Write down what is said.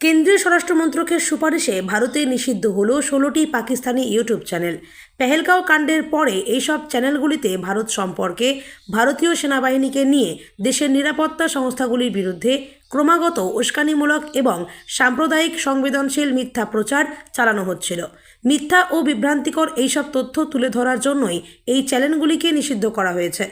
কেন্দ্রীয় স্বরাষ্ট্রমন্ত্রকের সুপারিশে ভারতে নিষিদ্ধ হলো ষোলোটি পাকিস্তানি ইউটিউব চ্যানেল। পেহেলগাঁও কাণ্ডের পরে এইসব চ্যানেলগুলিতে ভারত সম্পর্কে ভারতীয় সেনাবাহিনীকে নিয়ে দেশের নিরাপত্তা সংস্থাগুলির বিরুদ্ধে ক্রমাগত উস্কানিমূলক এবং সাম্প্রদায়িক সংবেদনশীল মিথ্যা প্রচার চালানো হচ্ছিল। মিথ্যা ও বিভ্রান্তিকর এইসব তথ্য তুলে ধরার জন্যই এই চ্যানেলগুলিকে নিষিদ্ধ করা হয়েছে।